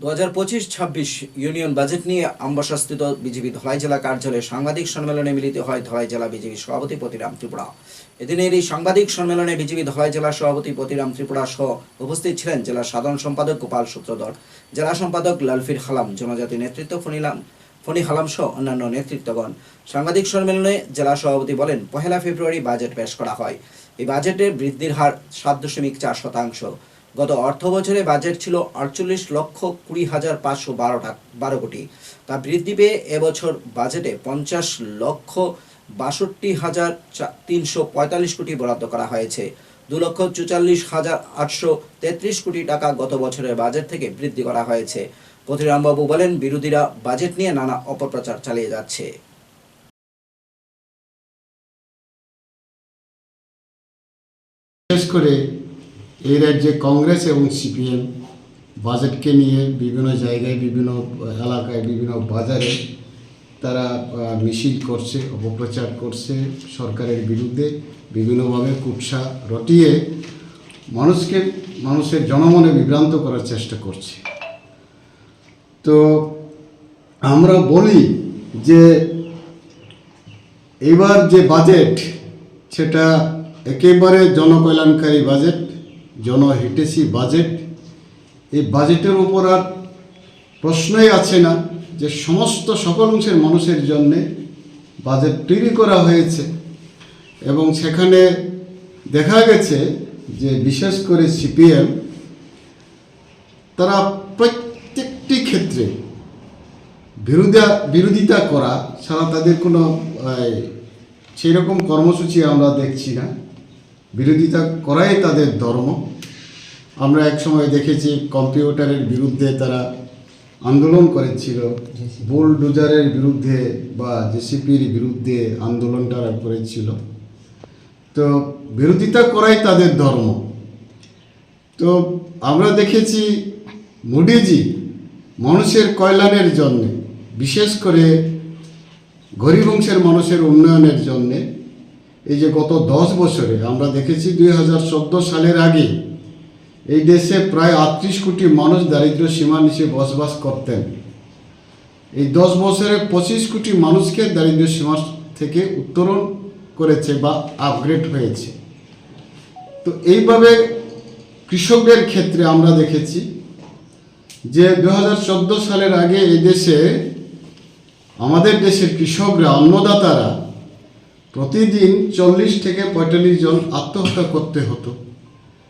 দু হাজার পঁচিশ ছাব্বিশ ইউনিয়ন বাজেট নিয়ে আমবাসাস্থিত বিজেপি ধলাই জেলা কার্যালয়ে সাংবাদিক সম্মেলনে মিলিত হয় ধলাই জেলা বিজেপি সভাপতি পতিরাম ত্রিপুরা। এদিনের এই সাংবাদিক সম্মেলনে বিজেপি ধলাই জেলা সভাপতি পতিরাম ত্রিপুরা সহ উপস্থিত ছিলেন জেলা সাধারণ সম্পাদক গোপাল সূত্রধর, জেলা সম্পাদক লালফির খালাম, জনজাতি নেতৃত্ব ফনিলাম ফণি হালাম সহ অন্যান্য নেতৃত্বগণ। সাংবাদিক সম্মেলনে জেলা সভাপতি বলেন, পহেলা ফেব্রুয়ারি বাজেট পেশ করা হয়। এই বাজেটে বৃদ্ধির হার সাত দশমিক চার শতাংশ। গত অর্থ বছরে বাজেট ছিল আটচল্লিশ লক্ষ কুড়ি হাজার পাঁচশো বারো বারো কোটি। তা বৃদ্ধি পেয়ে এবছর বাজেটে পঞ্চাশ লক্ষ বাষট্টি হাজার তিনশো পঁয়তাল্লিশ কোটি বরাদ্দ করা হয়েছে। দু লক্ষ চুচাল্লিশ হাজার আটশো তেত্রিশ কোটি টাকা গত বছরের বাজেট থেকে বৃদ্ধি করা হয়েছে। পথিরামবাবু বলেন, বিরোধীরা বাজেট নিয়ে নানা অপপ্রচার চালিয়ে যাচ্ছে। বিশেষ করে এই রাজ্যে কংগ্রেস এবং সিপিএম বাজেটকে নিয়ে বিভিন্ন জায়গায়, বিভিন্ন এলাকায়, বিভিন্ন বাজারে তারা মিছিল করছে, অপপ্রচার করছে সরকারের বিরুদ্ধে, বিভিন্নভাবে কুৎসা রটিয়ে মানুষকে, মানুষের জনমনে বিভ্রান্ত করার চেষ্টা করছে। তো আমরা বলি যে এবার যে বাজেট, সেটা একেবারে জনকল্যাণকারী বাজেট জনহিতেশী বাজেট, এই বাজেটের উপর আর প্রশ্নই আছে না যে সমস্ত সকল অংশের মানুষের জন্যে বাজেট তৈরি করা হয়েছে এবং সেখানে দেখা গেছে যে বিশেষ করে সিপিএম, তারা প্রত্যেকটি ক্ষেত্রে বিরোধিতা বিরোধিতা করা ছাড়া তাদের কোনো সেই রকম কর্মসূচি আমরা দেখছি না। বিরোধিতা করাই তাদের ধর্ম। আমরা এক সময় দেখেছি কম্পিউটারের বিরুদ্ধে তারা আন্দোলন করেছিল। বুলডোজারের বিরুদ্ধে বা জেসিপির বিরুদ্ধে আন্দোলন তারা করেছিল। তো বিরোধিতা করাই তাদের ধর্ম। তো আমরা দেখেছি মোদিজি মানুষের কল্যাণের জন্যে বিশেষ করে গরিব অংশের মানুষের উন্নয়নের জন্য এই যে গত দশ বছরে আমরা দেখেছি দুই হাজার চোদ্দ সালের আগে এই দেশে প্রায় আটত্রিশ কোটি মানুষ দারিদ্র সীমা নিচে বসবাস করতেন। এই দশ বছরে পঁচিশ কোটি মানুষকে দারিদ্র সীমা থেকে উত্তরণ করেছে বা আপগ্রেড হয়েছে। তো এইভাবে কৃষকদের ক্ষেত্রে আমরা দেখেছি যে দু হাজার চোদ্দ সালের আগে এই দেশে আমাদের দেশের কৃষকরা, অন্নদাতারা প্রতিদিন চল্লিশ থেকে পঁয়তাল্লিশ জন আত্মহত্যা করতে হতো।